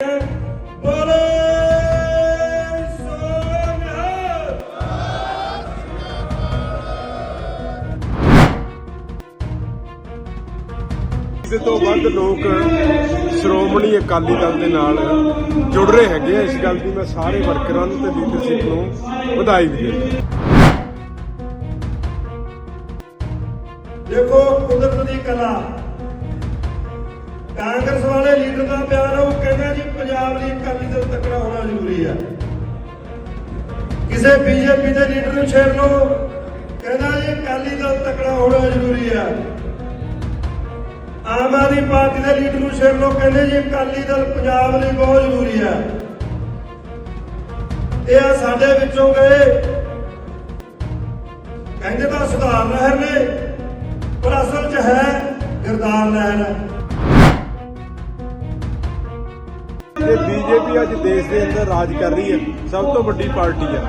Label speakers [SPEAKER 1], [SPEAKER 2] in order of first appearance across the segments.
[SPEAKER 1] ਇਸ ਤੋਂ ਵੱਧ ਲੋਕ ਸ਼੍ਰੋਮਣੀ ਅਕਾਲੀ ਦਲ ਦੇ ਨਾਲ ਜੁੜ ਰਹੇ ਹੈਗੇ ਆ। ਇਸ ਗੱਲ ਦੀ ਮੈਂ ਸਾਰੇ ਵਰਕਰਾਂ ਨੂੰ ਤੇ ਲੀਡਰਸ਼ਿਪ ਨੂੰ ਵਧਾਈ ਵੀ ਦਿੰਦਾ
[SPEAKER 2] ਦੇਖੋ, ਕੁਦਰਤ ਦੀ ਕਲਾ। ਕਾਂਗਰਸ ਵਾਲੇ ਲੀਡਰ ਦਾ ਪਿਆਰ ਉਹ ਕਹਿੰਦਾ ਜੀ ਪੰਜਾਬ ਲਈ ਅਕਾਲੀ ਦਲ ਤਕੜਾ ਹੋਣਾ ਜ਼ਰੂਰੀ ਆ। ਕਿਸੇ ਬੀਜੇਪੀ ਦੇ ਲੀਡਰ ਨੂੰ ਛੇੜ ਲਓ। ਕਹਿੰਦਾ ਜੀ, ਅਕਾਲੀ ਦਲ ਤਕੜਾ ਹੋਣਾ ਜ਼ਰੂਰੀ ਆ। ਆਮ ਆਦਮੀ ਪਾਰਟੀ ਦੇ ਲੀਡਰ ਨੂੰ ਛੇੜ ਲਓ। ਕਹਿੰਦੇ ਜੀ, ਅਕਾਲੀ ਦਲ ਪੰਜਾਬ ਲਈ ਬਹੁਤ ਜ਼ਰੂਰੀ ਆ। ਇਹ ਆ ਸਾਡੇ ਵਿੱਚੋਂ ਗਏ। ਕਹਿੰਦੇ ਤਾਂ ਸੁਧਾਰ ਲਹਿਰ ਨੇ, ਪਰ ਅਸਲ 'ਚ ਹੈ ਗਿਰਦਾਰ ਲਹਿਰ
[SPEAKER 1] ਤੇ ਬੀਜੇਪੀ ਅੱਜ ਦੇਸ਼ ਦੇ ਅੰਦਰ ਰਾਜ ਕਰ ਰਹੀ ਹੈ, ਸਭ ਤੋਂ ਵੱਡੀ ਪਾਰਟੀ ਹੈ।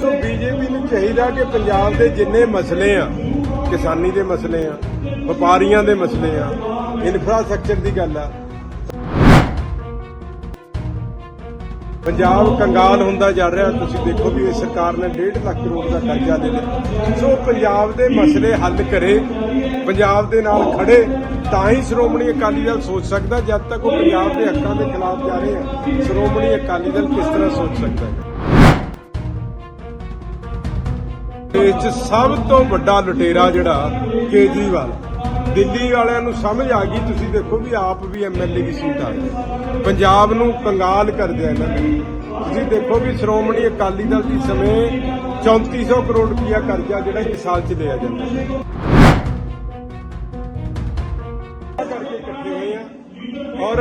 [SPEAKER 1] ਸੋ ਬੀਜੇਪੀ ਨੂੰ ਚਾਹੀਦਾ ਕਿ ਪੰਜਾਬ ਦੇ ਜਿੰਨੇ ਮਸਲੇ ਆ, ਕਿਸਾਨੀ ਦੇ ਮਸਲੇ ਆ, ਵਪਾਰੀਆਂ ਦੇ ਮਸਲੇ ਆ ਇਨਫਰਾਸਟ੍ਰਕਚਰ ਦੀ ਗੱਲ ਆ ਪੰਜਾਬ ਕੰਗਾਲ ਹੁੰਦਾ ਜਾ ਰਿਹਾ, ਤੁਸੀਂ ਦੇਖੋ ਵੀ ਇਹ ਸਰਕਾਰ ਨੇ 1.5 ਲੱਖ ਕਰੋੜ ਦਾ ਕਰਜ਼ਾ ਦੇ ਲਿਆ। ਸੋ ਪੰਜਾਬ ਦੇ ਮਸਲੇ ਹੱਲ ਕਰੇ, ਪੰਜਾਬ ਦੇ ਨਾਲ ਖੜੇ, ਤਾਂ ਹੀ ਸ਼੍ਰੋਮਣੀ ਅਕਾਲੀ ਦਲ ਸੋਚ ਸਕਦਾ, ਜਦ ਤੱਕ ਉਹ ਪੰਜਾਬ ਦੇ ਹੱਕਾਂ ਦੇ ਖਿਲਾਫ ਜਾ ਰਹੇ ਆ। ਸ਼੍ਰੋਮਣੀ ਅਕਾਲੀ ਦਲ ਕਿਸ ਤਰ੍ਹਾਂ ਸੋਚ ਸਕਦਾ ਹੈ? ਦੇਸ਼ ਸਭ ਤੋਂ ਵੱਡਾ ਲੁਟੇਰਾ ਜਿਹੜਾ ਕੇਜਰੀਵਾਲ ਦਿੱਲੀ ਵਾਲਿਆਂ ਨੂੰ ਸਮਝ ਆ ਗਈ, ਤੁਸੀਂ ਦੇਖੋ ਵੀ ਆਪ ਵੀ ਐਮਐਲਏ ਦੀ ਸੀਟ ਆ ਗਈ। ਪੰਜਾਬ ਨੂੰ ਕੰਗਾਲ ਕਰ ਦਿਆ ਇਹਨਾਂ ਨੇ। ਤੁਸੀਂ ਦੇਖੋ ਵੀ ਸ਼੍ਰੋਮਣੀ ਅਕਾਲੀ ਦਲ ਦੀ ਸਮੇਂ 3400 ਕਰੋੜ ਰੁਪਇਆ ਕਰਜ਼ਾ ਜਿਹੜਾ ਇੱਕ ਸਾਲ 'ਚ ਲਿਆ ਜਾਂਦਾ ਕਰਕੇ ਇਕੱਠੇ ਹੋਏ ਆ। ਔਰ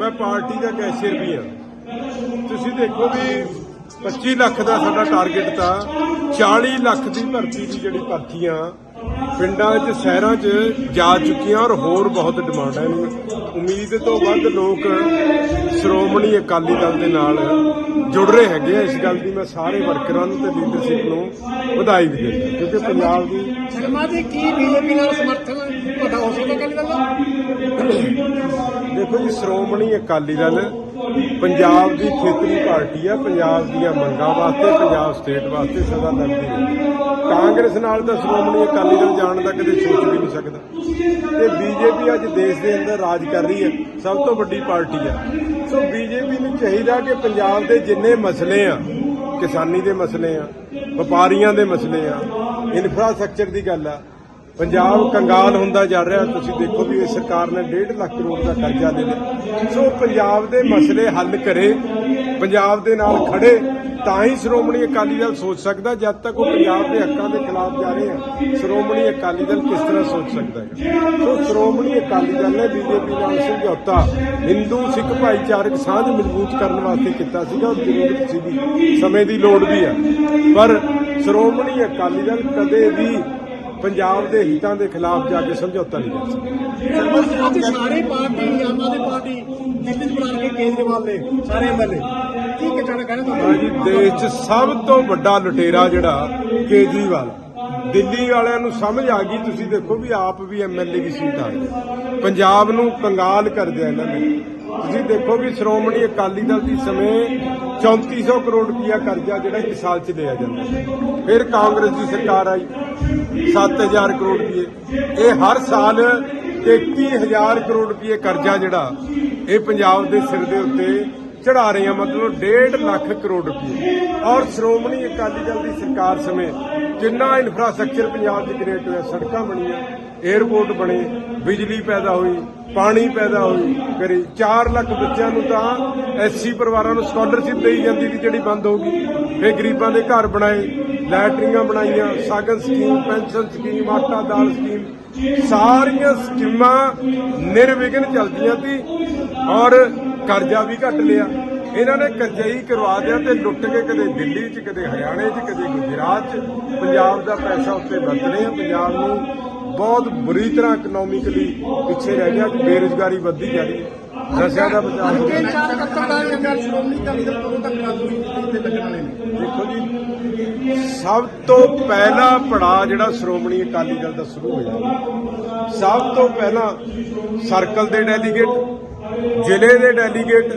[SPEAKER 1] ਮੈਂ ਪਾਰਟੀ ਦਾ ਕੈਸ਼ੀਅਰ ਵੀ ਆ। ਤੁਸੀਂ ਦੇਖੋ ਵੀ 25 ਲੱਖ ਦਾ ਸਾਡਾ ਟਾਰਗੇਟ ਤਾਂ 40 ਲੱਖ ਦੀ ਭਰਤੀ ਦੀ ਜਿਹੜੀ ਭਰਤੀਆਂ ਪਿੰਡਾਂ 'ਚ ਸ਼ਹਿਰਾਂ 'ਚ ਜਾ ਚੁੱਕੀਆਂ ਔਰ ਹੋਰ ਬਹੁਤ ਡਿਮਾਂਡ ਹੈ ਇਹਨੂੰ। ਉਮੀਦ ਤੋਂ ਵੱਧ ਲੋਕ ਸ਼੍ਰੋਮਣੀ ਅਕਾਲੀ ਦਲ ਦੇ ਨਾਲ ਜੁੜ ਰਹੇ ਹੈਗੇ ਆ। ਇਸ ਗੱਲ ਦੀ ਮੈਂ ਸਾਰੇ ਵਰਕਰਾਂ ਨੂੰ ਤੇ ਲੀਡਰਸ਼ਿਪ ਨੂੰ ਵਧਾਈ ਵੀ ਦਿੰਦਾ। ਕਿਉਂਕਿ ਪੰਜਾਬ ਦੀ
[SPEAKER 3] ਸ਼ਰਮਾ ਜੀ ਕੀ ਬੀਜੇਪੀ ਨਾਲ ਸਮਰਥਨ ਤੁਹਾਡਾ ਹੋ ਸਕਦਾ ਅਕਾਲੀ ਦਲ ਦਾ?
[SPEAKER 1] ਦੇਖੋ ਜੀ ਸ਼੍ਰੋਮਣੀ ਅਕਾਲੀ ਦਲ ਪੰਜਾਬ ਦੀ ਖੇਤਰੀ ਪਾਰਟੀ ਆ, ਪੰਜਾਬ ਦੀਆਂ ਮੰਗਾਂ ਵਾਸਤੇ, ਪੰਜਾਬ ਸਟੇਟ ਵਾਸਤੇ ਸਦਾ ਲੜਦੀ ਹੈ ਕਾਂਗਰਸ ਨਾਲ ਤਾਂ ਸ਼੍ਰੋਮਣੀ ਅਕਾਲੀ ਦਲ ਜਾਣ ਦਾ ਕਦੇ ਸੋਚ ਵੀ ਨਹੀਂ ਸਕਦਾ। ਤੇ ਬੀਜੇਪੀ ਅੱਜ ਦੇਸ਼ ਦੇ ਅੰਦਰ ਰਾਜ ਕਰ ਰਹੀ ਹੈ, ਸਭ ਤੋਂ ਵੱਡੀ ਪਾਰਟੀ ਆ। ਸੋ ਬੀਜੇਪੀ ਨੂੰ ਚਾਹੀਦਾ ਕਿ ਪੰਜਾਬ ਦੇ ਜਿੰਨੇ ਮਸਲੇ ਆ, ਕਿਸਾਨੀ ਦੇ ਮਸਲੇ ਆ, ਵਪਾਰੀਆਂ ਦੇ ਮਸਲੇ ਆ ਇਨਫਰਾਸਟ੍ਰਕਚਰ ਦੀ ਗੱਲ ਆ ਪੰਜਾਬ ਕੰਗਾਲ ਹੁੰਦਾ ਜਾ ਰਿਹਾ, ਤੁਸੀਂ ਦੇਖੋ ਵੀ ਇਹ ਸਰਕਾਰ ਨੇ 1.5 ਲੱਖ ਕਰੋੜ ਦਾ ਕਰਜ਼ਾ ਦੇ ਲਿਆ। ਸੋ ਪੰਜਾਬ ਦੇ ਮਸਲੇ ਹੱਲ ਕਰੇ, ਪੰਜਾਬ ਦੇ ਨਾਲ ਖੜੇ, ਤਾਂ ਹੀ ਸ਼੍ਰੋਮਣੀ ਅਕਾਲੀ ਦਲ ਸੋਚ ਸਕਦਾ, ਜਦ ਤੱਕ ਉਹ ਪੰਜਾਬ ਦੇ ਹੱਕਾਂ ਦੇ ਖਿਲਾਫ ਜਾ ਰਹੇ ਆ, ਸ਼੍ਰੋਮਣੀ ਅਕਾਲੀ ਦਲ ਕਿਸ ਤਰ੍ਹਾਂ ਸੋਚ ਸਕਦਾ ਹੈ ਸੋ ਸ਼੍ਰੋਮਣੀ ਅਕਾਲੀ ਦਲ ਨੇ ਬੀਜੇਪੀ ਨਾਲ ਸਮਝੌਤਾ, ਹਿੰਦੂ, ਸਿੱਖ ਭਾਈਚਾਰਕ ਸਾਂਝ ਮਜ਼ਬੂਤ ਕਰਨ ਵਾਸਤੇ ਕੀਤਾ ਸੀਗਾ, ਉਹ ਜ਼ਰੂਰਤ ਸੀਗੀ ਸਮੇਂ ਦੀ ਲੋੜ ਵੀ ਆ। ਪਰ ਸ਼੍ਰੋਮਣੀ ਅਕਾਲੀ ਦਲ ਕਦੇ ਵੀ ਪੰਜਾਬ ਦੇ ਹਿੱਤਾਂ ਦੇ ਖਿਲਾਫ ਜਾ ਕੇ ਸਮਝੌਤਾ ਨਹੀਂ ਕਰ ਸਕਦਾ।
[SPEAKER 3] ਅੱਜ ਸਾਰੀ ਪਾਰਟੀ ਆਮ ਆਦਮੀ ਪਾਰਟੀ 'ਚ ਬੁਲਾ ਕੇ ਕੇਜਰੀਵਾਲ ਨੇ ਸਾਰੇ ਐਮਐਲਏ ਕੀ ਕਹਿਣਾ ਤੁਹਾਨੂੰ?
[SPEAKER 1] ਜੀ ਦੇਸ਼ 'ਚ ਸਭ ਤੋਂ ਵੱਡਾ ਲੁਟੇਰਾ ਜਿਹੜਾ ਕੇਜਰੀਵਾਲ ਦਿੱਲੀ ਵਾਲਿਆਂ ਨੂੰ ਸਮਝ ਆ ਗਈ ਤੁਸੀਂ ਦੇਖੋ ਵੀ ਆਪ ਵੀ ਐਮਐਲਏ ਦੀ ਸੀਟ ਆ ਗਈ ਪੰਜਾਬ ਨੂੰ ਕੰਗਾਲ ਕਰ ਦਿਆ ਇਹਨਾਂ ਨੇ। ਤੁਸੀਂ ਦੇਖੋ ਵੀ ਸ਼੍ਰੋਮਣੀ ਅਕਾਲੀ ਦਲ ਦੀ ਸਮੇਂ 3400 ਕਰੋੜ ਰੁਪਇਆ ਕਰਜ਼ਾ ਜਿਹੜਾ ਇੱਕ ਸਾਲ 'ਚ ਲਿਆ ਜਾਂਦਾ। ਫਿਰ ਕਾਂਗਰਸ ਦੀ ਸਰਕਾਰ ਆਈ। 7000 ਕਰੋੜ ਰੁਪਏ। ਇਹ ਹਰ ਸਾਲ 33000 ਕਰੋੜ ਰੁਪਏ ਕਰਜ਼ਾ ਜਿਹੜਾ ਇਹ ਪੰਜਾਬ ਦੇ ਸਿਰ ਦੇ ਉੱਤੇ ਚੜਾ ਰਹੇ ਹਾਂ ਮਤਲਬ 1.5 ਲੱਖ ਕਰੋੜ ਰੁਪਏ। ਔਰ ਸ਼੍ਰੋਮਣੀ ਅਕਾਲੀ ਦਲ ਦੀ ਸਰਕਾਰ ਸਮੇਂ ਜਿੰਨਾ ਇਨਫਰਾਸਟ੍ਰਕਚਰ ਪੰਜਾਬ 'ਚ ਕ੍ਰੀਏਟ ਹੋਇਆ, ਸੜਕਾਂ ਬਣੀਆਂ 에ਅਰਪੋਰਟ ਬਣੇ, ਬਿਜਲੀ ਪੈਦਾ ਹੋਈ, ਪਾਣੀ ਪੈਦਾ ਹੋਈ, ਕਰੀ। 4 ਲੱਖ ਬੱਚਿਆਂ ਨੂੰ ਤਾਂ ਐਸਸੀ ਪਰਿਵਾਰਾਂ ਨੂੰ ਸਕਾਲਰਸ਼ਿਪ ਦੇਈ ਜਾਂਦੀ ਸੀ ਜਿਹੜੀ ਬੰਦ ਹੋ ਗਈ ਫੇ ਗਰੀਬਾਂ ਦੇ ਘਰ ਬਣਾਏ ਲੈਟਰਿੰਗਾਂ ਬਣਾਈਆਂ ਸਾਗਨ ਸਕੀਮ, ਪੈਨਸ਼ਨ ਸਕੀਮ, ਆਟਾ ਦਾਲ ਸਕੀਮ, ਸਾਰੀਆਂ ਸਕੀਮਾਂ ਨਿਰਵਿਘਨ ਚੱਲਦੀਆਂ ਸੀ। ਔਰ ਕਰਜ਼ਾ ਵੀ ਘੱਟ ਲਿਆ। ਇਹਨਾਂ ਨੇ ਕਰਜ਼ਾ ਹੀ ਕਰਵਾ ਦਿਆ ਤੇ ਲੁੱਟ ਕੇ ਕਦੇ ਦਿੱਲੀ 'ਚ, ਕਦੇ ਹਰਿਆਣੇ 'ਚ, ਕਦੇ ਗੁਜਰਾਤ 'ਚ। ਪੰਜਾਬ ਦਾ ਪੈਸਾ ਉੱਤੇ ਵਰਤ ਰਹੇ ਆ। ਪੰਜਾਬ ਨੂੰ ਬਹੁਤ ਬੁਰੀ ਤਰ੍ਹਾਂ ਇਕਨੋਮਿਕਲੀ ਪਿੱਛੇ ਰਹਿ ਗਿਆ ਬੇਰੁਜ਼ਗਾਰੀ ਵੱਧਦੀ ਜਾ ਰਹੀ ਨਸ਼ਿਆਂ ਦਾ ਬਚਾਅ ਹੋ
[SPEAKER 3] ਕਿ
[SPEAKER 1] ਦੇਖੋ ਜੀ, ਸਭ ਤੋਂ ਪਹਿਲਾ ਪੜਾਅ ਜਿਹੜਾ ਸ਼੍ਰੋਮਣੀ ਅਕਾਲੀ ਦਲ ਦਾ ਸ਼ੁਰੂ ਹੋਇਆ। ਸਭ ਤੋਂ ਪਹਿਲਾਂ ਸਰਕਲ ਦੇ ਡੈਲੀਗੇਟ ਜ਼ਿਲ੍ਹੇ ਦੇ ਡੈਲੀਗੇਟ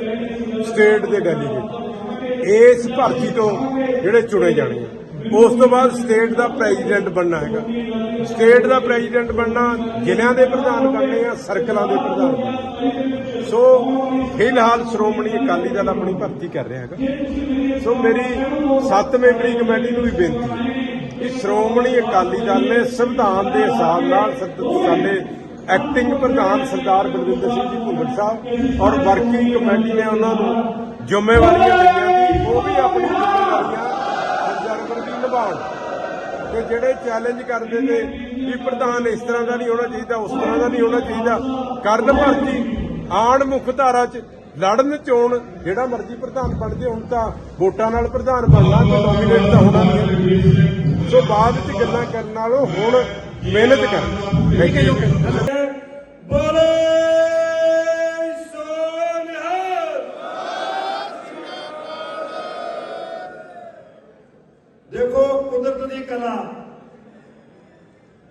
[SPEAKER 1] ਸਟੇਟ ਦੇ ਡੈਲੀਗੇਟ ਇਸ ਭਰਤੀ ਤੋਂ ਜਿਹੜੇ ਚੁਣੇ ਜਾਣੇ ਆ ਉਸ ਤੋਂ ਬਾਅਦ ਸਟੇਟ ਦਾ ਪ੍ਰੈਜ਼ੀਡੈਂਟ ਬਣਨਾ ਹੈਗਾ। ਸਟੇਟ ਦਾ ਪ੍ਰੈਜ਼ੀਡੈਂਟ ਬਣਨਾ ਜ਼ਿਲ੍ਹਿਆਂ ਦੇ ਪ੍ਰਧਾਨ ਬਣਨੇ ਆ ਸਰਕਲਾਂ ਦੇ ਪ੍ਰਧਾਨ ਸੋ ਫਿਲਹਾਲ ਸ਼੍ਰੋਮਣੀ ਅਕਾਲੀ ਦਲ ਆਪਣੀ ਭਰਤੀ ਕਰ ਰਿਹਾ ਹੈਗਾ। ਸੋ ਮੇਰੀ ਸੱਤ ਮੈਂਬਰੀ ਕਮੇਟੀ ਨੂੰ ਵੀ ਬੇਨਤੀ ਕਿ ਸ਼੍ਰੋਮਣੀ ਅਕਾਲੀ ਦਲ ਨੇ ਸੰਵਿਧਾਨ ਦੇ ਹਿਸਾਬ ਨਾਲ ਸਾਡੇ ਐਕਟਿੰਗ ਪ੍ਰਧਾਨ ਸਰਦਾਰ ਬਲਵਿੰਦਰ ਸਿੰਘ ਜੀ ਭੁੱਲਰ ਸਾਹਿਬ ਔਰ ਵਰਕਿੰਗ ਕਮੇਟੀ ਨੇ ਉਹਨਾਂ ਨੂੰ ਜ਼ਿੰਮੇਵਾਰੀਆਂ ਲਈਆਂ ਕਿ ਉਹ ਵੀ ਆਪਣੀ ਜ਼ਿੰਮੇਵਾਰੀਆਂ ਸਰਕਾਰ ਦੀ ਨਿਭਾਉਣ। ਤੇ ਜਿਹੜੇ ਚੈਲੰਜ ਕਰਦੇ ਨੇ ਵੀ ਪ੍ਰਧਾਨ ਇਸ ਤਰ੍ਹਾਂ ਦਾ ਨਹੀਂ ਹੋਣਾ ਚਾਹੀਦਾ, ਉਸ ਤਰ੍ਹਾਂ ਦਾ ਨਹੀਂ ਹੋਣਾ ਚਾਹੀਦਾ, ਕਰਨ ਭਰਤੀ ਆਣ ਮੁੱਖ ਧਾਰਾ 'ਚ ਲੜਨ ਚੋਣ, ਜਿਹੜਾ ਮਰਜ਼ੀ ਪ੍ਰਧਾਨ ਬਣ ਜੇ, ਹੁਣ ਤਾਂ ਵੋਟਾਂ ਨਾਲ ਪ੍ਰਧਾਨ ਬਣਨਾ ਤੇ ਨੋਮੀਨੇਟ ਤਾਂ ਹੋਣਾ ਨਹੀਂ। ਸੋ ਬਾਅਦ 'ਚ ਗੱਲਾਂ ਕਰਨ ਨਾਲੋਂ ਹੁਣ ਮਿਹਨਤ ਕਰ।
[SPEAKER 2] ਦੇਖੋ ਕੁਦਰਤ ਦੀ ਕਲਾ।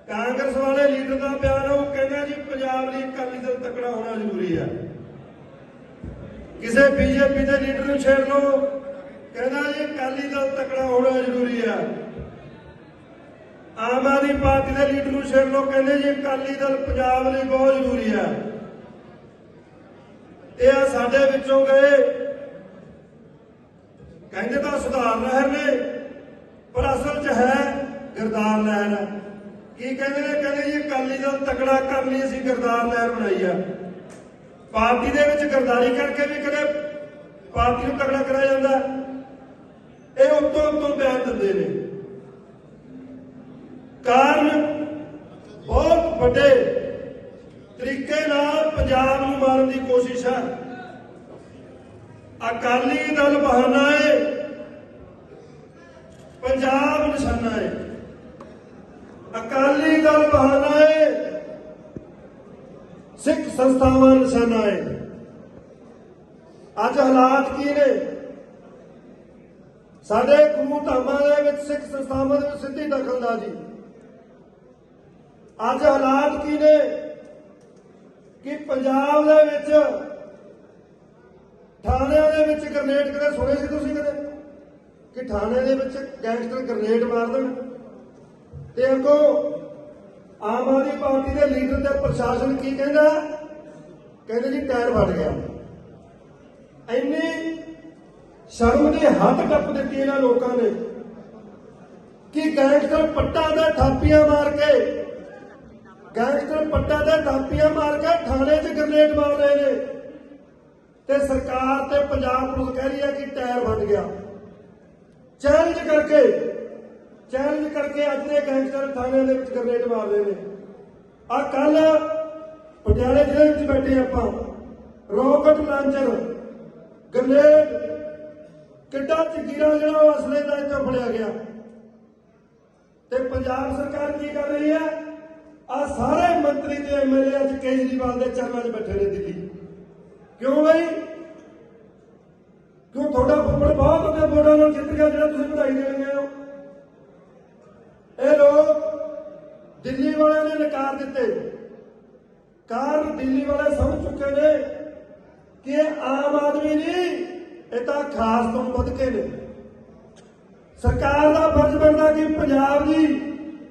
[SPEAKER 2] ਕਾਂਗਰਸ ਵਾਲੇ ਲੀਡਰ ਦਾ ਬਿਆਨ ਆ, ਉਹ ਕਹਿੰਦਾ ਜੀ ਪੰਜਾਬ ਲਈ ਅਕਾਲੀ ਦਲ ਤਕੜਾ ਹੋਣਾ ਜ਼ਰੂਰੀ ਹੈ ਕਿਸੇ ਬੀਜੇਪੀ ਦੇ ਲੀਡਰ ਨੂੰ ਛੇੜ ਲਓ ਕਹਿੰਦਾ ਜੀ ਅਕਾਲੀ ਦਲ ਤਕੜਾ ਹੋਣਾ ਜ਼ਰੂਰੀ ਹੈ ਆਮ ਆਦਮੀ ਪਾਰਟੀ ਦੇ ਲੀਡਰ ਨੂੰ ਛੇੜ ਲਓ ਕਹਿੰਦੇ ਜੀ, ਅਕਾਲੀ ਦਲ ਪੰਜਾਬ ਲਈ ਬਹੁਤ ਜ਼ਰੂਰੀ ਹੈ। ਇਹ ਆ ਸਾਡੇ ਵਿੱਚੋਂ ਗਏ। ਕਹਿੰਦੇ ਤਾਂ ਸੁਧਾਰ ਲਹਿਰ ਨੇ, ਪਰ ਅਸਲ 'ਚ ਹੈ ਗਰਦਾਰ ਲਹਿਰ ਕੀ ਕਹਿੰਦੇ ਨੇ? ਕਹਿੰਦੇ ਜੀ, ਅਕਾਲੀ ਦਲ ਤਕੜਾ ਕਰਨ ਲਈ, ਅਸੀਂ ਗਰਦਾਰ ਲਹਿਰ ਬਣਾਈ ਆ। ਪਾਰਟੀ ਦੇ ਵਿੱਚ ਗਰਦਾਰੀ ਕਰਕੇ ਵੀ ਕਦੇ ਪਾਰਟੀ ਨੂੰ ਤਕੜਾ ਕਰਾਇਆ ਜਾਂਦਾ। ਇਹ ਉੱਤੋਂ ਉੱਤੋਂ ਬਿਆਨ ਦਿੰਦੇ ਨੇ। ਕਾਰਨ ਬਹੁਤ ਵੱਡੇ ਤਰੀਕੇ ਨਾਲ ਪੰਜਾਬ ਨੂੰ ਮਾਰਨ ਦੀ ਕੋਸ਼ਿਸ਼ ਹੈ। ਅਕਾਲੀ ਦਲ ਬਹਾਨਾ ਹੈ ਪੰਜਾਬ ਨਿਸ਼ਾਨਾ ਹੈ ਅਕਾਲੀ ਦਲ ਬਹਾਨਾ ਹੈ ਸਿੱਖ ਸੰਸਥਾਵਾਂ ਨਿਸ਼ਾਨਾ ਹੈ ਅੱਜ ਹਾਲਾਤ ਕੀ ਨੇ? ਸਾਡੇ ਗੁਰੂ ਧਾਮਾਂ ਦੇ ਵਿੱਚ ਸਿੱਖ ਸੰਸਥਾਵਾਂ ਦੇ ਵਿੱਚ ਸਿੱਧੀ ਦਖਲਅੰਦਾਜ਼ੀ। ਅੱਜ ਹਾਲਾਤ ਕੀ ਨੇ? ਕਿ ਪੰਜਾਬ ਦੇ ਵਿੱਚ ਥਾਣਿਆਂ ਦੇ ਵਿੱਚ ਗ੍ਰਨੇਡ ਕਦੇ ਸੁਣੇ ਸੀ ਤੁਸੀਂ ਕਦੇ? ਕਿ ਥਾਣੇ ਦੇ ਵਿੱਚ ਗੈਂਗਸਟਰ ਗ੍ਰਨੇਡ ਮਾਰ ਦੇਣ? ਤੇ ਅੱਗੋਂ ਆਮ ਆਦਮੀ ਪਾਰਟੀ ਦੇ ਲੀਡਰ ਤੇ ਪ੍ਰਸ਼ਾਸਨ ਕੀ ਕਹਿੰਦਾ? ਕਹਿੰਦੇ ਜੀ ਟਾਇਰ ਫਟ ਗਿਆ। ਇੰਨੀ ਸ਼ਰਮ ਦੀ ਹੱਦ ਟੱਪ ਦਿੱਤੀ ਇਹਨਾਂ ਲੋਕਾਂ ਨੇ ਕਿ ਗੈਂਗਸਟਰ ਪੱਟਾਂ ਦੇ ਥਾਪੀਆਂ ਮਾਰ ਕੇ ਗੈਂਗਸਟਰ ਪੱਟਾਂ ਤੇ ਥਾਪੀਆਂ ਮਾਰ ਕੇ ਥਾਣੇ 'ਚ ਗ੍ਰਨੇਡ ਮਾਰ ਰਹੇ ਨੇ। ਤੇ ਸਰਕਾਰ ਤੇ ਪੰਜਾਬ ਪੁਲਿਸ ਕਹਿ ਰਹੀ ਹੈ ਕਿ ਟਾਇਰ ਫਟ ਗਿਆ। ਚੈਲੰਜ ਕਰਕੇ ਚੈਲੰਜ ਕਰਕੇ ਅੱਜ ਦੇ ਗੈਂਗਸਟਰ ਥਾਣੇ ਦੇ ਵਿੱਚ ਗ੍ਰਨੇਡ ਮਾਰ ਰਹੇ ਨੇ। ਆ ਕੱਲ ਪਟਿਆਲੇ ਜ਼ਿਲ੍ਹੇ ਵਿੱਚ ਬੈਠੇ ਆਪਾਂ। ਰੋਕਟ ਲਾਂਚਰ ਗ੍ਰਨੇਡ ਕਿੱਡਾ ਚਕੀਰਾ ਜਿਹੜਾ ਉਹ ਅਸਲੇ ਦਾ ਇੱਥੋਂ ਫੜਿਆ ਗਿਆ। ਤੇ ਪੰਜਾਬ ਸਰਕਾਰ ਕੀ ਕਰ ਰਹੀ ਹੈ? ਆ ਸਾਰੇ ਮੰਤਰੀ ਤੇ ਐਮਐਲਏ ਅੱਜ ਕੇਜਰੀਵਾਲ ਦੇ ਚਰਨਾਂ 'ਚ ਬੈਠੇ ਨੇ ਦਿੱਲੀ। ਕਿਉਂ ਬਈ? ਕਿਉਂ ਤੁਹਾਡਾ ਫੁੱਫੜ ਬਹੁਤ ਉਹਦੇ ਵੋਟਾਂ ਨਾਲ ਜਿੱਤ ਗਿਆ ਜਿਹੜਾ ਤੁਸੀਂ ਵਧਾਈ ਦੇਣ ਗਏ ਹੋ? ਇਹ ਲੋਕ ਦਿੱਲੀ ਵਾਲਿਆਂ ਨੇ ਨਕਾਰ ਦਿੱਤੇ। ਕਾਰਨ ਦਿੱਲੀ ਵਾਲੇ ਸਮਝ ਚੁੱਕੇ ਨੇ ਕਿ ਇਹ ਆਮ ਆਦਮੀ ਨਹੀਂ, ਇਹ ਤਾਂ ਖਾਸ ਤੋਂ ਵੱਧ ਕੇ ਨੇ। ਸਰਕਾਰ ਦਾ ਫਰਜ਼ ਬਣਦਾ ਕਿ ਪੰਜਾਬ ਦੀ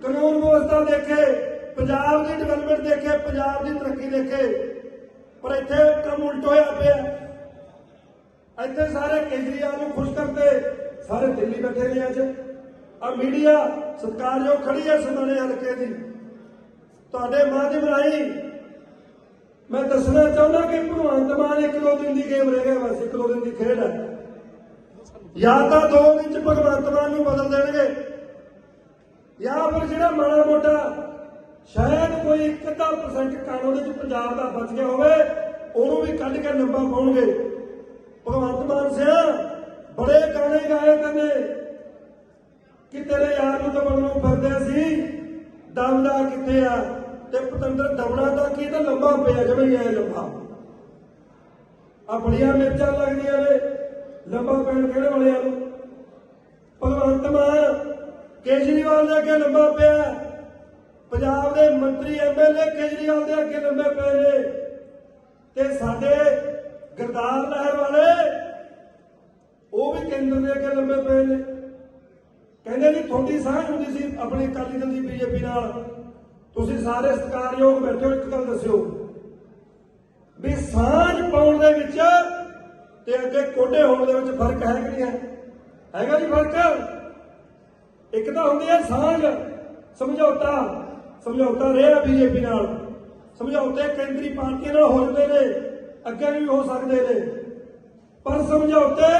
[SPEAKER 2] ਕਾਨੂੰਨ ਵਿਵਸਥਾ ਦੇਖੇ। ਪੰਜਾਬ ਦੀ ਡਿਵੈਲਪਮੈਂਟ ਦੇਖੇ, ਪੰਜਾਬ ਦੀ ਤਰੱਕੀ ਦੇਖੇ, ਪਰ ਇੱਥੇ ਕੰਮ ਉਲਟ ਹੋਇਆ ਪਿਆ। ਇੱਥੇ ਸਾਰੇ ਕੇਜਰੀਵਾਲ ਨੂੰ ਖੁਸ਼ ਕਰਦੇ, ਸਾਰੇ ਦਿੱਲੀ ਬੈਠੇ ਨੇ ਅੱਜ। ਆ ਮੀਡੀਆ ਸਤਿਕਾਰਯੋਗ ਖੜੀ ਹੈ ਸਮਾਣੇ ਹਲਕੇ ਦੀ। ਤੁਹਾਡੇ ਮਾਧਿਅਮ ਰਾਹੀਂ ਮੈਂ ਦੱਸਣਾ ਚਾਹੁੰਦਾ ਕਿ ਭਗਵੰਤ ਮਾਨ ਇੱਕ ਦੋ ਦਿਨ ਦੀ ਗੇਮ ਰਹਿ ਗਿਆ, ਬਸ ਇੱਕ ਦੋ ਦਿਨ ਦੀ ਖੇਡ ਹੈ। ਜਾਂ ਤਾਂ ਦੋ ਦਿਨ ਚ ਭਗਵੰਤ ਮਾਨ ਨੂੰ ਬਦਲ ਦੇਣਗੇ, ਜਾਂ ਫਿਰ ਜਿਹੜਾ ਮਾੜਾ ਮੋਟਾ ਸ਼ਾਇਦ ਕੋਈ ਇੱਕ ਅੱਧਾ ਪਰਸੈਂਟ ਕਾਨੂੰਨ ਵਿੱਚ ਪੰਜਾਬ ਦਾ ਬਚ ਗਿਆ ਹੋਵੇ, ਉਹਨੂੰ ਵੀ ਕੱਢ ਕੇ ਲੰਬਾ ਪਾਉਣਗੇ। ਭਗਵੰਤ ਮਾਨ ਸਿਆ, ਬੜੇ ਗਾਣੇ ਗਾਏ ਤਨੇ ਕਿ ਤੇਰੇ ਯਾਰ ਨੂੰ ਤਾਂ ਬਣਨੋਂ ਫਿਰਦੇ ਸੀ, ਦਮਦਾ ਕਿੱਥੇ ਆ? ਤੇ ਪਤੰਦਰ ਦਮਣਾ ਦਾ ਕੀ ਤਾਂ ਲੰਬਾ ਪਿਆ ਜਿਵੇਂ ਐ ਲੰਬਾ। ਆ ਬੜੀਆਂ ਮਿਰਚਾਂ ਲੱਗਦੀਆਂ ਨੇ, ਲੰਬਾ ਪੈਣ ਕਿਹੜੇ ਵਾਲਿਆਂ ਨੂੰ? ਭਗਵੰਤ ਮਾਨ ਕੇਜਰੀਵਾਲ ਦੇ ਅੱਗੇ ਲੰਬਾ ਪਿਆ। ਪੰਜਾਬ ਦੇ ਮੰਤਰੀ ਐਮਐਲਏ ਕੇਜਰੀਵਾਲ ਦੇ ਅੱਗੇ ਲੰਬੇ ਪਏ ਨੇ ਤੇ ਸਾਡੇ ਗਰਦਾਰ ਲਹਿਰ ਵਾਲੇ, ਉਹ ਵੀ ਕੇਂਦਰ ਦੇ ਅੱਗੇ ਲੰਬੇ ਪਏ ਨੇ। ਕਹਿੰਦੇ ਵੀ ਤੁਹਾਡੀ ਸਾਂਝ ਹੁੰਦੀ ਸੀ ਆਪਣੀ ਅਕਾਲੀ ਦਲ ਦੀ ਬੀਜੇਪੀ ਨਾਲ। ਤੁਸੀਂ ਸਾਰੇ ਸਤਿਕਾਰਯੋਗ ਬੈਠੇ, ਇੱਕ ਗੱਲ ਦੱਸਿਓ। ਵੀ ਸਾਂਝ ਪਾਉਣ ਦੇ ਵਿੱਚ ਤੇ ਅੱਗੇ ਕੋਡੇ ਹੋਣ ਦੇ ਵਿੱਚ ਫ਼ਰਕ ਹੈ ਕਿ ਨਹੀਂ ਹੈ? ਹੈਗਾ ਜੀ ਫ਼ਰਕ? ਇੱਕ ਤਾਂ ਹੁੰਦੀ ਹੈ ਸਾਂਝ, ਸਮਝੌਤਾ। ਸਮਝੌਤਾ ਰਿਹਾ ਬੀਜੇਪੀ ਨਾਲ। ਸਮਝੌਤੇ ਕੇਂਦਰੀ ਪਾਰਟੀਆਂ ਨਾਲ ਹੋ ਜਾਂਦੇ ਨੇ, ਅੱਗੇ ਵੀ ਹੋ ਸਕਦੇ ਨੇ। ਪਰ ਸਮਝੌਤੇ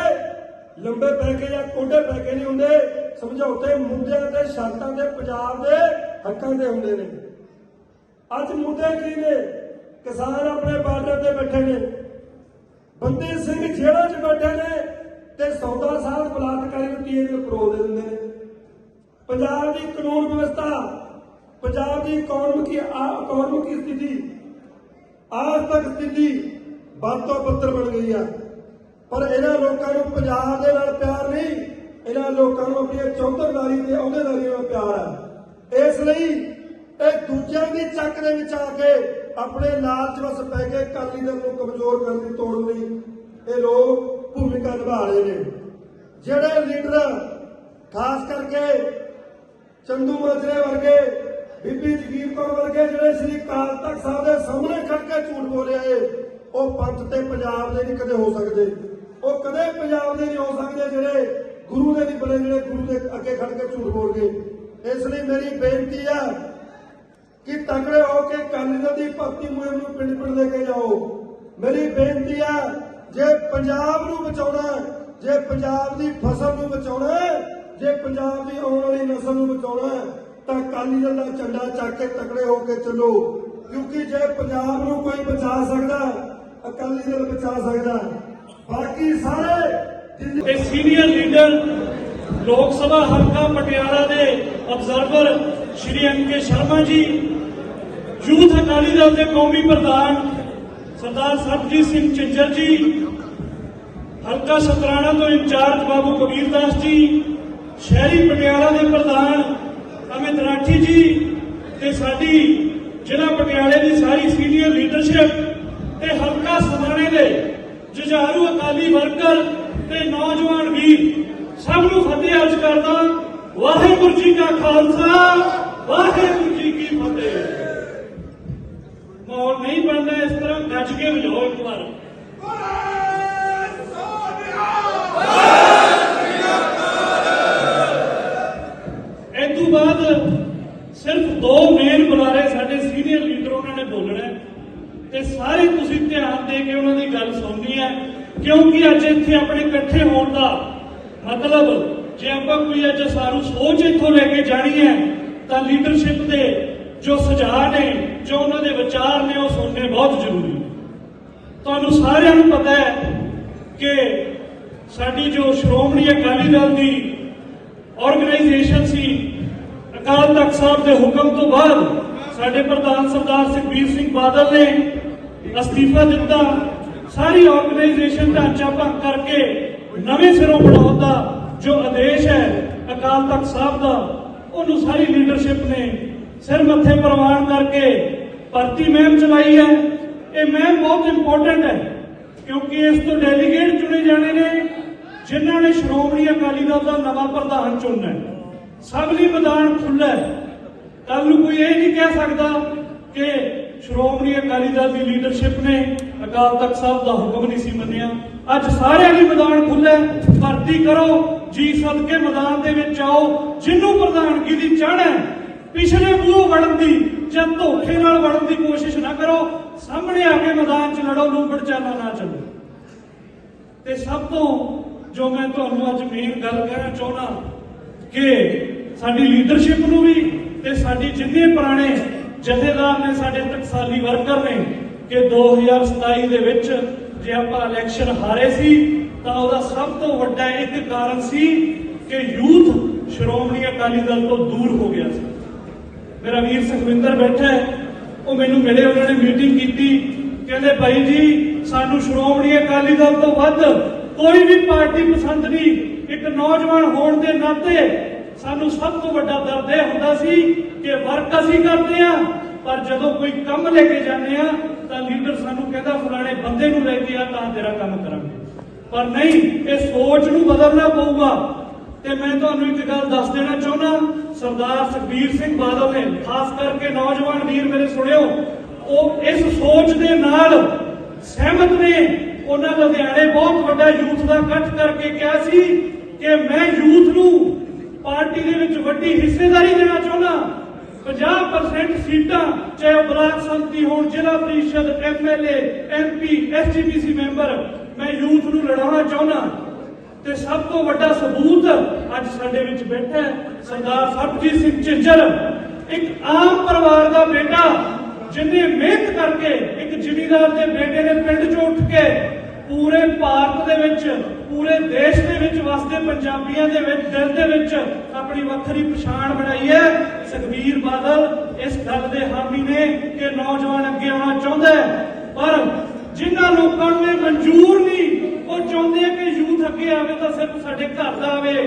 [SPEAKER 2] ਲੰਬੇ ਪੈ ਕੇ ਜਾਂ ਕੋਡੇ ਪੈ ਕੇ ਨਹੀਂ ਹੁੰਦੇ। ਸਮਝੌਤੇ ਮੁੱਦਿਆਂ ਤੇ, ਸ਼ਰਤਾਂ ਦੇ ਪੰਜਾਬ ਦੇ ਹੱਕਾਂ ਦੇ ਹੁੰਦੇ ਨੇ। ਅੱਜ ਮੁੱਦੇ ਕੀ ਨੇ? ਕਿਸਾਨ ਆਪਣੇ ਬਾਰਡਰ ਤੇ ਬੈਠੇ ਨੇ। ਬੰਦੀ ਸਿੰਘ ਜੇਲ੍ਹਾਂ 'ਚ ਬੈਠੇ ਨੇ ਤੇ ਸੌਦਾ ਸਾਹਿਬ ਬਲਾਤਕਾਰੀ ਨੂੰ ਟੀਏ ਦੇ ਪਰੋ ਦੇ ਦਿੰਦੇ ਨੇ। ਪੰਜਾਬ ਦੀ ਕਾਨੂੰਨ ਵਿਵਸਥਾ ਪੰਜਾਬ ਦੀ ਇਕਨੋਮਿਕ ਇਕਨੋਮਿਕ ਸਥਿਤੀ? ਆਰਥਿਕ ਸਥਿਤੀ ਵੱਧ ਤੋਂ ਬੱਤਰ ਬਣ ਗਈ ਆ। ਪਰ ਇਹਨਾਂ ਲੋਕਾਂ ਨੂੰ ਪੰਜਾਬ ਦੇ ਨਾਲ ਪਿਆਰ ਨਹੀਂ, ਇਹਨਾਂ ਲੋਕਾਂ ਨੂੰ ਆਪਣੀ ਚੌਧਰਦਾਰੀ ਤੇ ਅਹੁਦੇਦਾਰੀ ਨਾਲ ਪਿਆਰ ਹੈ ਇਸ ਲਈ ਇਹ ਦੂਜਿਆਂ ਦੀ ਚੱਕ ਦੇ ਵਿੱਚ ਆ ਕੇ ਆਪਣੇ ਲਾਲਚ ਵਸ ਪੈ ਕੇ ਅਕਾਲੀ ਦਲ ਨੂੰ ਕਮਜ਼ੋਰ ਕਰਨ ਦੀ ਤੋੜ ਲਈ ਇਹ ਲੋਕ ਭੂਮਿਕਾ ਨਿਭਾ ਰਹੇ ਨੇ। ਜਿਹੜੇ ਲੀਡਰ, ਖਾਸ ਕਰਕੇ ਚੰਦੂ ਮਾਜਰੇ ਵਰਗੇ ਬੀਬੀ ਜਗੀਰ ਕੌਰ ਵਰਗੇ ਜਿਹੜੇ ਸ੍ਰੀ ਅਕਾਲ ਤਖਤ ਸਾਹਿਬ ਦੇ ਸਾਹਮਣੇ ਖੜ ਕੇ ਝੂਠ ਬੋਲਿਆ ਏ ਉਹ ਪੰਥ ਤੇ ਪੰਜਾਬ ਦੇ ਨਹੀਂ ਕਦੇ ਹੋ ਸਕਦੇ। ਉਹ ਕਦੇ ਪੰਜਾਬ ਦੇ ਨਹੀਂ ਹੋ ਸਕਦੇ ਜਿਹੜੇ ਗੁਰੂ ਦੇ ਨਹੀਂ ਬਣੇ, ਜਿਹੜੇ ਗੁਰੂ ਦੇ ਅੱਗੇ ਖੜ ਕੇ ਝੂਠ ਬੋਲ ਗਏ। ਇਸ ਲਈ ਮੇਰੀ ਬੇਨਤੀ ਆ ਕਿ ਤਕੜੇ ਹੋ ਕੇ ਅਕਾਲੀ ਦਲ ਦੀ ਭਰਤੀ ਮੁਹਿੰਮ ਨੂੰ ਪਿੰਡ ਪਿੰਡ ਲੈ ਕੇ ਜਾਓ। ਮੇਰੀ ਬੇਨਤੀ ਆ, ਜੇ ਪੰਜਾਬ ਨੂੰ ਬਚਾਉਣਾ, ਜੇ ਪੰਜਾਬ ਦੀ ਫਸਲ ਨੂੰ ਬਚਾਉਣਾ, ਜੇ ਪੰਜਾਬ ਦੀ ਆਉਣ ਵਾਲੀ ਨਸਲ ਨੂੰ ਬਚਾਉਣਾ ਤਾਂ ਅਕਾਲੀ ਦਲ ਦਾ ਝੰਡਾ ਚੱਕ ਕੇ ਤਕੜੇ ਹੋ ਕੇ ਚੱਲੋ। ਕਿਉਂਕਿ ਜੇ ਪੰਜਾਬ ਨੂੰ ਕੋਈ ਬਚਾ ਸਕਦਾ, ਅਕਾਲੀ ਦਲ ਬਚਾ ਸਕਦਾ। ਬਾਕੀ ਸਾਰੇ
[SPEAKER 4] ਤੇ ਸੀਨੀਅਰ ਲੀਡਰ ਲੋਕ ਸਭਾ ਹਲਕਾ ਪਟਿਆਲਾ ਦੇ ਅਬਜ਼ਰਵਰ ਸ਼੍ਰੀ ਐਨ ਕੇ ਸ਼ਰਮਾ ਜੀ, ਯੂਥ ਅਕਾਲੀ ਦਲ ਦੇ ਕੌਮੀ ਪ੍ਰਧਾਨ ਸਰਦਾਰ ਸਰਬਜੀਤ ਸਿੰਘ ਚਿੱਜਰ ਜੀ, ਹਲਕਾ ਸਤਰਾਣਾ ਤੋਂ ਇੰਚਾਰਜ ਬਾਬੂ ਕਬੀਰ ਦਾਸ ਜੀ, ਸ਼ਹਿਰੀ ਪਟਿਆਲਾ ਦੇ ਪ੍ਰਧਾਨ ਅਮਿਤ ਰਾਠੀ ਜੀ ਤੇ ਸਾਡੀ ਜ਼ਿਲ੍ਹਾ ਪਟਿਆਲੇ ਦੀ ਸਾਰੀ ਸੀਨੀਅਰ ਲੀਡਰਸ਼ਿਪ ਤੇ ਹਲਕਾ ਸਤਰਾਣੇ ਦੇ ਜੁਝਾਰੂ ਅਕਾਲੀ ਵਰਕਰ ਤੇ ਨੌਜਵਾਨ ਵੀਰ, ਸਭ ਨੂੰ ਫਤਿਹ ਅਰਜ਼ ਕਰਦਾ ਵਾਹਿਗੁਰੂ ਜੀ ਕਾ ਖਾਲਸਾ, ਵਾਹਿਗੁਰੂ ਜੀ ਕੀ ਫਤਿਹ। ਮਾਹੌਲ ਨਹੀਂ ਬਣਦਾ ਇਸ ਤਰ੍ਹਾਂ ਗੱਜ ਕੇ ਵਜਾਓ ਇੱਕ ਵਾਰ। ਇਹ ਤੋਂ ਬਾਅਦ ਸਿਰਫ ਦੋ ਮੇਨ ਬੁਲਾਰੇ ਸਾਡੇ ਸੀਨੀਅਰ ਲੀਡਰ ਉਹਨਾਂ ਨੇ ਬੋਲਣਾ ਹੈ। ਤੇ ਸਾਰੇ ਤੁਸੀਂ ਧਿਆਨ ਦੇ ਕੇ ਉਹਨਾਂ ਦੀ ਗੱਲ ਸੁਣਨੀ ਹੈ, ਕਿਉਂਕਿ ਅੱਜ ਇੱਥੇ ਆਪਣੇ ਇਕੱਠੇ ਹੋਣ ਦਾ ਮਤਲਬ ਜੇ ਆਪਾਂ ਕੋਈ ਅੱਜ ਸਾਰੂ ਸੋਚ ਇੱਥੋਂ ਲੈ ਕੇ ਜਾਣੀ ਹੈ, ਤਾਂ ਲੀਡਰਸ਼ਿਪ ਦੇ ਜੋ ਸੁਝਾਅ ਨੇ, ਜੋ ਉਹਨਾਂ ਦੇ ਵਿਚਾਰ ਨੇ, ਉਹ ਸੁਣਨੇ ਬਹੁਤ ਜ਼ਰੂਰੀ ਨੇ। ਤੁਹਾਨੂੰ ਸਾਰਿਆਂ ਨੂੰ ਪਤਾ ਹੈ ਕਿ ਸਾਡੀ ਜੋ ਸ਼੍ਰੋਮਣੀ ਅਕਾਲੀ ਦਲ ਦੀ ਆਰਗੇਨਾਈਜੇਸ਼ਨ ਸੀ ਅਕਾਲ ਤਖਤ ਸਾਹਿਬ ਦੇ ਹੁਕਮ ਤੋਂ ਬਾਅਦ ਸਾਡੇ ਪ੍ਰਧਾਨ ਸਰਦਾਰ ਸੁਖਬੀਰ ਸਿੰਘ ਬਾਦਲ ਨੇ ਅਸਤੀਫਾ ਦਿੱਤਾ। ਸਾਰੀ ਆਰਗੇਨਾਈਜੇਸ਼ਨ ਢਾਂਚਾ ਭੰਗ ਕਰਕੇ ਨਵੇਂ ਸਿਰੋਂ ਬਣਾਉਣ ਦਾ ਜੋ ਆਦੇਸ਼ ਹੈ ਅਕਾਲ ਤਖਤ ਸਾਹਿਬ ਦਾ, ਉਹਨੂੰ ਸਾਰੀ ਲੀਡਰਸ਼ਿਪ ਨੇ ਸਿਰ ਮੱਥੇ ਪ੍ਰਵਾਨ ਕਰਕੇ ਭਰਤੀ ਮਹਿਮ ਚਲਾਈ ਹੈ। ਇਹ ਮਹਿਮ ਬਹੁਤ ਇੰਪੋਰਟੈਂਟ ਹੈ ਕਿਉਂਕਿ ਇਸ ਤੋਂ ਡੈਲੀਗੇਟ ਚੁਣੇ ਜਾਣੇ ਨੇ, ਜਿਨ੍ਹਾਂ ਨੇ ਸ਼੍ਰੋਮਣੀ ਅਕਾਲੀ ਦਲ ਦਾ ਨਵਾਂ ਪ੍ਰਧਾਨ ਚੁਣਨਾ ਹੈ। ਸਭ ਲਈ ਮੈਦਾਨ ਖੁੱਲ੍ਹਾ ਹੈ। ਕੱਲ ਨੂੰ ਕੋਈ ਇਹ ਨਹੀਂ ਕਹਿ ਸਕਦਾ ਕਿ ਸ਼੍ਰੋਮਣੀ ਅਕਾਲੀ ਦਲ ਦੀ ਲੀਡਰਸ਼ਿਪ ਨੇ ਅਕਾਲ ਤਖਤ ਸਾਹਿਬ ਦਾ ਹੁਕਮ ਨਹੀਂ ਸੀ ਮੰਨਿਆ। ਅੱਜ ਸਾਰਿਆਂ ਲਈ ਮੈਦਾਨ ਖੁੱਲ੍ਹਾ ਹੈ। ਭਰਤੀ ਕਰੋ। ਜੀ ਸਦਕੇ ਮੈਦਾਨ ਦੇ ਵਿੱਚ ਆਓ। ਜਿੰਨੂੰ ਪ੍ਰਧਾਨਗੀ ਦੀ ਚਾਹਣਾ ਹੈ, ਪਿਛਲੇ ਮੂੰਹ ਵੜਨ ਦੀ ਜਾਂ ਧੋਖੇ ਨਾਲ ਵੜਨ ਦੀ ਕੋਸ਼ਿਸ਼ ਨਾ ਕਰੋ। ਸਾਹਮਣੇ ਆ ਕੇ ਮੈਦਾਨ 'ਚ ਲੜੋ, ਲੂੰਬੜ ਚਾਲਾ ਨਾ ਚੱਲੋ। ਤੇ ਸਭ ਤੋਂ ਜੋ ਮੈਂ ਤੁਹਾਨੂੰ ਅੱਜ ਮੇਨ ਗੱਲ ਕਹਿਣਾ ਚਾਹੁੰਦਾ ਕਿ ਸਾਡੀ ਲੀਡਰਸ਼ਿਪ ਨੂੰ ਵੀ ਤੇ ਸਾਡੀ ਜਿੰਨੇ ਪੁਰਾਣੇ ਜਥੇਦਾਰ ਨੇ ਸਾਡੇ ਟਕਸਾਲੀ ਵਰਕਰ ਨੇ ਕਿ 2027 ਦੇ ਵਿੱਚ ਜੇ ਆਪਾਂ ਇਲੈਕਸ਼ਨ ਹਾਰੇ ਸੀ, ਤਾਂ ਉਹਦਾ ਸਭ ਤੋਂ ਵੱਡਾ ਇੱਕ ਕਾਰਨ ਸੀ ਕਿ ਯੂਥ ਸ਼੍ਰੋਮਣੀ ਅਕਾਲੀ ਦਲ ਤੋਂ ਦੂਰ ਹੋ ਗਿਆ ਸੀ। ਮੇਰਾ ਵੀਰ ਸੁਖਵਿੰਦਰ ਬੈਠਾ ਹੈ, ਉਹ ਮੈਨੂੰ ਮਿਲੇ, ਉਹਨਾਂ ਨੇ ਮੀਟਿੰਗ ਕੀਤੀ, ਕਹਿੰਦੇ ਭਾਈ ਜੀ, ਸਾਨੂੰ ਸ਼੍ਰੋਮਣੀ ਅਕਾਲੀ ਦਲ ਤੋਂ ਵੱਧ ਕੋਈ ਵੀ ਪਾਰਟੀ ਪਸੰਦ ਨਹੀਂ, ਇੱਕ ਨੌਜਵਾਨ ਹੋਣ ਦੇ ਨਾਤੇ ਸਾਨੂੰ ਸਭ ਤੋਂ ਵੱਡਾ ਦਰਦ ਇਹ ਹੁੰਦਾ ਸੀ ਕਿ ਵਰਕ ਅਸੀਂ ਕਰਦੇ ਆ ਪਰ ਜਦੋਂ ਕੋਈ ਕੰਮ ਲੈ ਕੇ ਜਾਂਦੇ ਆ ਤਾਂ ਲੀਡਰ ਸਾਨੂੰ ਕਹਿੰਦਾ, ਫਲਾਣੇ ਬੰਦੇ ਨੂੰ ਲੈ ਕੇ ਆ, ਤਾਂ ਤੇਰਾ ਕੰਮ ਕਰਾਂਗੇ। ਪਰ ਨਹੀਂ, ਇਹ ਸੋਚ ਨੂੰ ਬਦਲਣਾ ਪਊਗਾ। ਤੇ ਮੈਂ ਤੁਹਾਨੂੰ ਇੱਕ ਗੱਲ ਦੱਸ ਦੇਣਾ ਚਾਹੁੰਦਾ, ਸਰਦਾਰ ਸੁਖਬੀਰ ਸਿੰਘ ਬਾਦਲ ਨੇ, ਖਾਸ ਕਰਕੇ ਨੌਜਵਾਨ ਵੀਰ ਮੇਰੇ ਸੁਣਿਓ, ਉਹ ਇਸ ਸੋਚ ਦੇ ਨਾਲ ਸਹਿਮਤ ਨੇ। ਉਹਨਾਂ ਲੁਧਿਆਣੇ ਬਹੁਤ ਵੱਡਾ ਯੂਥ ਦਾ ਇਕੱਠ ਕਰਕੇ ਕਿਹਾ ਸੀ ਕਿ ਮੈਂ ਯੂਥ ਨੂੰ ਪਾਰਟੀ ਦੇ ਵਿੱਚ ਵੱਡੀ ਹਿੱਸੇਦਾਰੀ ਦੇਣਾ ਚਾਹੁੰਦਾ 50% ਸੀਟਾਂ, ਚਾਹੇ ਬਲਾਕ ਸੰਮਤੀ ਹੋਣ, ਜ਼ਿਲ੍ਹਾ ਪ੍ਰੀਸ਼ਦ ਐਮਐਲਏ ਐਮਪੀ ਐਸਜੀਪੀਸੀ ਮੈਂਬਰ, ਮੈਂ ਯੂਥ ਨੂੰ ਲੜਾਉਣਾ ਚਾਹੁੰਦਾ। ਤੇ ਸਭ ਤੋਂ ਵੱਡਾ ਸਬੂਤ ਅੱਜ ਸਾਡੇ ਵਿੱਚ ਬੈਠਾ ਹੈ, ਸਰਦਾਰ ਸਰਬਜੀਤ ਸਿੰਘ ਝਿੱਜਰ। ਇੱਕ ਆਮ ਪਰਿਵਾਰ ਦਾ ਬੇਟਾ, ਜਿਨੇ ਮਿਹਨਤ ਕਰਕੇ ਇੱਕ ਜ਼ਿਮੀਂਦਾਰ ਦੇ ਬੇਟੇ ਨੇ ਪਿੰਡ 'ਚੋਂ ਉੱਠ ਕੇ ਪੂਰੇ ਭਾਰਤ ਦੇ ਵਿੱਚ, ਪੂਰੇ ਦੇਸ਼ ਦੇ ਵਿੱਚ ਵਸਦੇ ਪੰਜਾਬੀਆਂ ਦੇ ਵਿੱਚ, ਦਿਲ ਦੇ ਵਿੱਚ ਆਪਣੀ ਵੱਖਰੀ ਪਛਾਣ ਬਣਾਈ ਹੈ। ਸੁਖਬੀਰ ਬਾਦਲ ਇਸ ਗੱਲ ਦੇ ਹਾਮੀ ਨੇ ਕਿ ਨੌਜਵਾਨ ਅੱਗੇ ਆਉਣਾ ਚਾਹੁੰਦਾ ਹੈ। ਪਰ ਜਿਨ੍ਹਾਂ ਲੋਕਾਂ ਨੂੰ ਇਹ ਮਨਜ਼ੂਰ ਨਹੀਂ, ਉਹ ਚਾਹੁੰਦੇ ਕਿ ਯੂਥ ਅੱਗੇ ਆਵੇ ਤਾਂ ਸਿਰਫ ਸਾਡੇ ਘਰ ਦਾ ਆਵੇ।